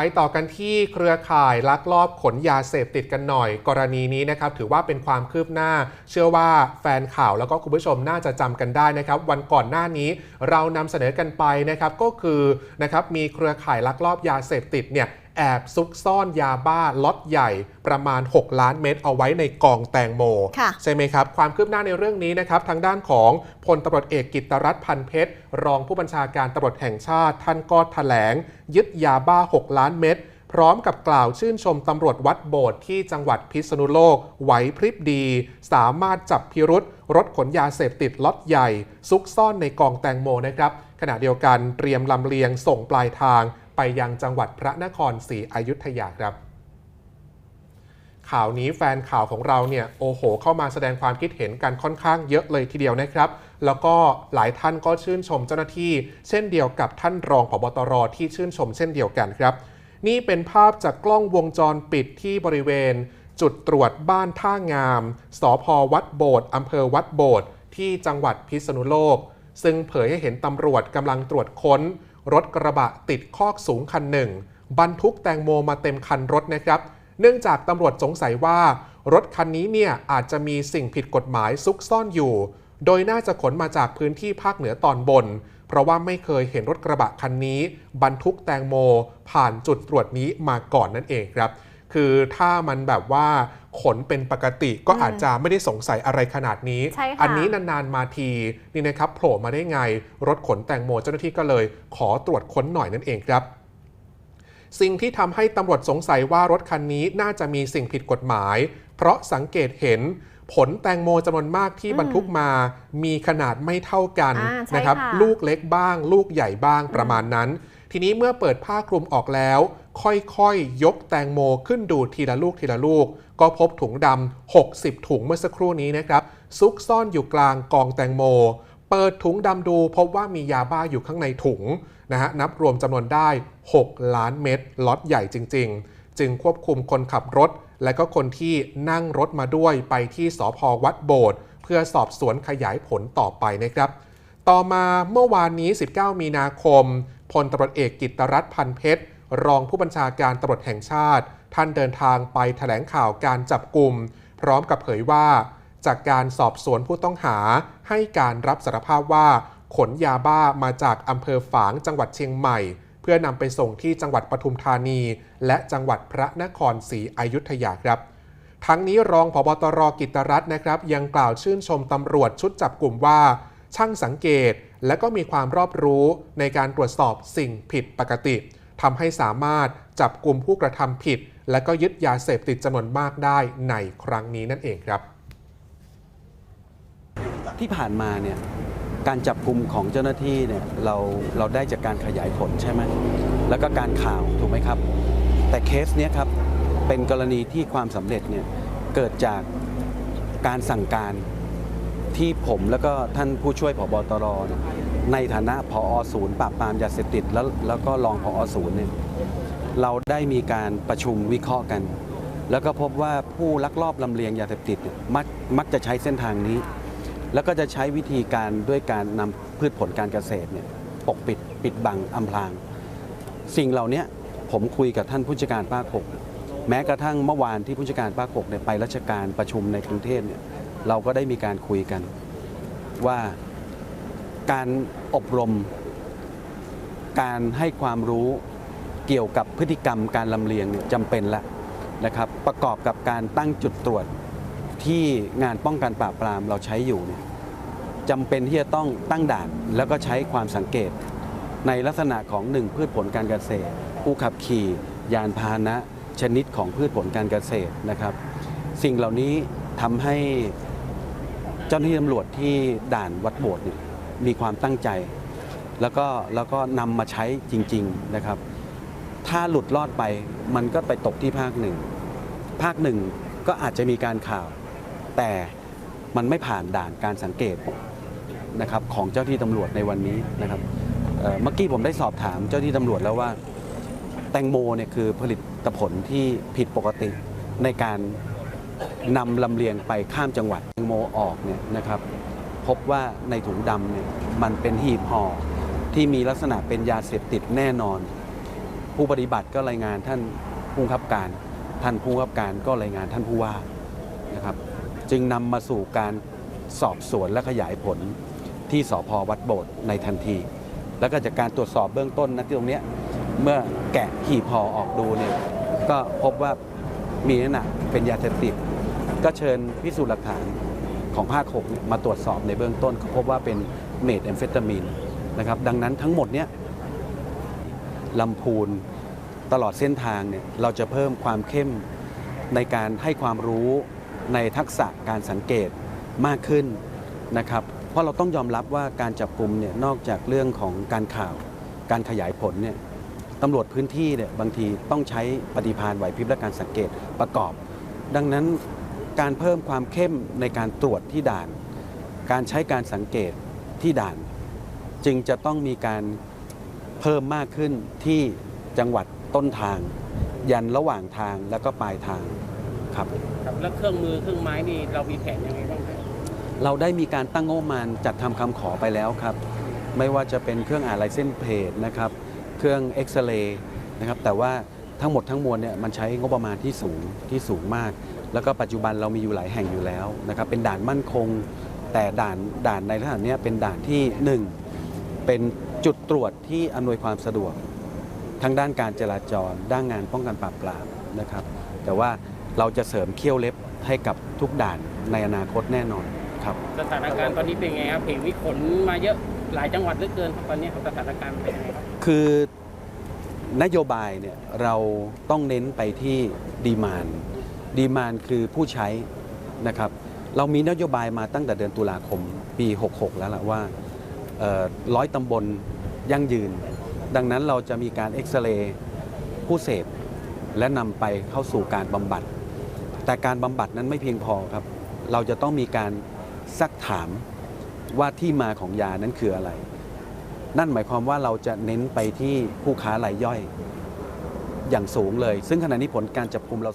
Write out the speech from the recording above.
ไปต่อกันที่เครือข่ายลักลอบขนยาเสพติดกันหน่อย กรณีนี้นะครับถือว่าเป็นความคืบหน้า เชื่อว่าแฟนข่าวแล้วก็คุณผู้ชมน่าจะจำกันได้นะครับ วันก่อนหน้านี้เรานำเสนอกันไปนะครับก็คือนะครับมีเครือข่ายลักลอบยาเสพติดเนี่ย แอบซุกซ่อนยาบ้าล็อตใหญ่ประมาณ 6 ล้านเม็ดเอาไว้ในกองแตงโมค่ะใช่ไหมครับ ความคืบหน้าในเรื่องนี้นะครับ ทางด้านของพลตำรวจเอกกิตตรัฐพันเพชร รองผู้บัญชาการตำรวจแห่งชาติ ท่านก็แถลง ยึดยาบ้า 6 ล้านเม็ดพร้อมกับกล่าวชื่นชมตำรวจวัดโบสถ์ที่จังหวัดพิษณุโลก ไหวพริบดี สามารถจับพิรุษรถขนยาเสพติดล็อตใหญ่ ซุกซ่อนในกองแตงโมนะครับขณะเดียวกันเตรียมลำเลียงส่งปลายทาง ไปยังจังหวัดพระนครศรีอยุธยาครับ ข่าวนี้แฟนข่าวของเราเนี่ยโอ้โห เข้ามาแสดงความคิดเห็นกันค่อนข้างเยอะเลยทีเดียวนะครับ แล้วก็หลายท่านก็ชื่นชมเจ้าหน้าที่ เช่นเดียวกับท่านรองผบตรที่ชื่นชมเช่นเดียวกันครับ นี่เป็นภาพจากกล้องวงจรปิดที่บริเวณ จุดตรวจบ้านท่างาม สพวัดโบสถ์อำเภอวัดโบสถ์ที่จังหวัดพิษณุโลก ซึ่งเผยให้เห็นตำรวจกำลังตรวจค้น รถกระบะติดคอกสูงคันหนึ่ง บรรทุกแตงโมมาเต็มคันรถนะครับ เนื่องจากตำรวจสงสัยว่า รถคันนี้เนี่ยอาจจะมีสิ่งผิดกฎหมายซุกซ่อนอยู่ โดยน่าจะขนมาจากพื้นที่ภาคเหนือตอนบน เพราะว่าไม่เคยเห็นรถกระบะคันนี้ บรรทุกแตงโม ผ่านจุดตรวจนี้มาก่อนนั่นเองครับ คือถ้ามันแบบว่า ขนเป็นปกติก็อาจจะไม่ได้สงสัยอะไรขนาดนี้ใช่ค่ะอันี้นาน ๆ มาทีนี่นะครับโผล่มาได้ไง รถขนแตงโมเจ้าหน้าที่ก็เลย ขอตรวจค้นหน่อยนั่นเองครับ สิ่งที่ทำให้ตำรวจสงสัยว่ารถคันนี้น่าจะมีสิ่งผิดกฎหมาย เพราะสังเกตเห็นผลแตงโมจำนวนมากที่อืมบรรทุกมา มีขนาดไม่เท่ากันอ่าใช่นะครับค่ะลูกเล็กบ้าง ลูกใหญ่บ้างประมาณนั้น ทีนี้เมื่อเปิดผ้าคลุมออกแล้ว ค่อยๆ ยกแตงโมขึ้นดูทีละลูกทีละลูก ก็พบถุงดำ 60 ถุงเมื่อสักครู่นี้นะครับ ซุกซ่อนอยู่กลางกองแตงโม เปิดถุงดำดูพบว่ามียาบ้าอยู่ข้างในถุงนะฮะนับรวมจำนวนได้ 6 ล้านเม็ดล็อตใหญ่จริง ๆ จึงควบคุมคนขับรถ และก็คนที่นั่งรถมาด้วยไปที่สพวัดโบสถ์เพื่อสอบสวนขยายผลต่อไปนะครับต่อมาเมื่อวานนี้ 19 มีนาคม พลตำรวจเอกกิตรัฐพันเพชร รองผู้บัญชาการตำรวจแห่งชาติ ท่านเดินทางไปแถลงข่าวการจับกลุ่ม พร้อมกับเผยว่า จากการสอบสวนผู้ต้องหาให้การรับสารภาพว่า ขนยาบ้ามาจากอำเภอฝางจังหวัดเชียงใหม่ เพื่อนำไปส่งที่จังหวัดปทุมธานี และจังหวัดพระนครศรีอยุธยาครับทั้งนี้รองผบตรกิตรัฐนะครับ ยังกล่าวชื่นชมตำรวจชุดจับกลุ่มว่า ช่างสังเกตและก็มีความรอบรู้ในการตรวจสอบสิ่งผิดปกติ ทำให้สามารถจับกลุ่มผู้กระทำผิด และก็ยึดยาเสพติดจำนวนมากได้ในครั้งนี้นั่นเองครับ ที่ผ่านมาเนี่ยการจับกลุ่มของเจ้าหน้าที่เนี่ยเราเราได้จากการขยายผลใช่ไหมแล้วก็การข่าวถูกไหมครับ แต่เคสเนี้ยครับเป็นกรณีที่ความสำเร็จเนี่ยเกิดจากการสั่งการที่ผมแล้วก็ท่านผู้ช่วยผบตรเนี่ย ในฐานะผอศูนย์ปราบปรามยาเสพติดแล้วแล้วก็รองผอศูนย์เนี่ยเราได้มีการประชุมวิเคราะห์กัน แล้วก็พบว่าผู้ลักลอบลำเลียงยาเสพติดมักมักจะใช้เส้นทางนี้ แล้วก็จะใช้วิธีการด้วยการนำพืชผลการเกษตรเนี่ยปกปิดปิดบังอำพราง สิ่งเหล่านี้ผมคุยกับท่านผู้จัดการภาคหกแม้กระทั่งเมื่อวานที่ผู้จัดการภาคหกเนี่ยไปราชการประชุมในกรุงเทพเนี่ยเราก็ได้มีการคุยกันว่า การอบรม การให้ความรู้เกี่ยวกับพฤติกรรมการลำเลียงเนี่ยจำเป็นแล้วนะครับ ประกอบกับการตั้งจุดตรวจที่งานป้องกันปราบปรามเราใช้อยู่เนี่ยจำเป็นที่จะต้องตั้งด่านแล้วก็ใช้ความสังเกต ในลักษณะของหนึ่งพืชผลการเกษตร ผู้ขับขี่ ยานพาหนะ ชนิดของพืชผลการเกษตรนะครับ สิ่งเหล่านี้ทำให้เจ้าหน้าที่ตำรวจที่ด่านวัดโบสถ์เนี่ย มีความตั้งใจ แล้วก็แล้วก็นำมาใช้จริง ๆนะครับ ถ้าหลุดรอดไปมันก็ไปตกที่ภาคหนึ่งภาคหนึ่งก็อาจจะมีการข่าว แต่มันไม่ผ่านด่านการสังเกตนะครับของเจ้าที่ตำรวจในวันนี้นะครับเอ่อเมื่อกี้ผมได้สอบถามเจ้าที่ตำรวจแล้วว่า แตงโมเนี่ยคือผลิตผลที่ผิดปกติในการนำลำเลียงไปข้ามจังหวัดแตงโมออกเนี่ยนะครับ พบว่าในถุงดำเนี่ยมันเป็นหีบห่อที่มีลักษณะเป็นยาเสพติดแน่นอน ผู้ปฏิบัติก็รายงานท่านผู้บังคับการ ท่านผู้บังคับการก็รายงานท่านผู้ว่านะครับ จึงนำมาสู่การสอบสวนและขยายผลที่สพวัดโบสถ์ในทันที แล้วก็จากการตรวจสอบเบื้องต้นนะที่ตรงนี้เมื่อแกะหีบห่อออกดูเนี่ยก็พบว่ามีนั่นนะเป็นยาเสพติดก็เชิญพิสูจน์หลักฐาน ของภาคหกเนี่ยมาตรวจสอบในเบื้องต้นก็พบว่าเป็นเมทแอมเฟตามีนนะครับดังนั้นทั้งหมดเนี้ยลำพูนตลอดเส้นทางเนี่ยเราจะเพิ่มความเข้มในการให้ความรู้ในทักษะการสังเกตมากขึ้นนะครับ เพราะเราต้องยอมรับว่าการจับกลุ่มเนี่ยนอกจากเรื่องของการข่าว การขยายผลเนี่ยตำรวจพื้นที่เนี่ยบางทีต้องใช้ปฏิภาณไหวพริบและการสังเกตประกอบ ดังนั้น การเพิ่มความเข้มในการตรวจที่ด่าน การใช้การสังเกตที่ด่าน จึงจะต้องมีการเพิ่มมากขึ้นที่จังหวัดต้นทาง ยันระหว่างทางแล้วก็ปลายทางครับครับแล้วเครื่องมือเครื่องไม้นี่เรามีแผนยังไงบ้างครับเราได้มีการตั้งงบประมาณจัดทำคำขอไปแล้วครับ ไม่ว่าจะเป็นเครื่องอ่านลายเส้นเพจนะครับเครื่องเอ็กซเรย์นะครับแต่ว่าทั้งหมดทั้งมวลเนี่ยมันใช้งบประมาณที่สูงที่สูงมาก แล้วก็ปัจจุบันเรามีอยู่หลายแห่งอยู่แล้วนะครับเป็นด่านมั่นคง แต่ด่านด่านในลักษณะเนี้ยเป็นด่านที่หนึ่งเป็นจุดตรวจที่อำนวยความสะดวกทั้งด้านการจราจร ด้านงานป้องกันปราบปรามนะครับ แต่ว่าเราจะเสริมเขี้ยวเล็บให้กับทุกด่านในอนาคตแน่นอนครับสถานการณ์ตอนนี้เป็นไงครับเห็นวิขนมาเยอะหลายจังหวัดเหลือเกินครับตอนนี้ครับสถานการณ์เป็นยังไงครับคือนโยบายเนี่ยเราต้องเน้นไปที่ดีมาน ดีมานคือผู้ใช้นะครับเรามีนโยบายมาตั้งแต่เดือนตุลาคมปี 66 แล้วล่ะว่าร้อยตำบลยั่งยืน ดังนั้นเราจะมีการเอ็กซเรย์ผู้เสพและนำไปเข้าสู่การบำบัด แต่การบำบัดนั้นไม่เพียงพอครับ เราจะต้องมีการซักถามว่าที่มาของยานั้นคืออะไร นั่นหมายความว่าเราจะเน้นไปที่ผู้ค้ารายย่อย อย่างสูงเลย ซึ่งขณะนี้ผลการจับกลุ่มเรา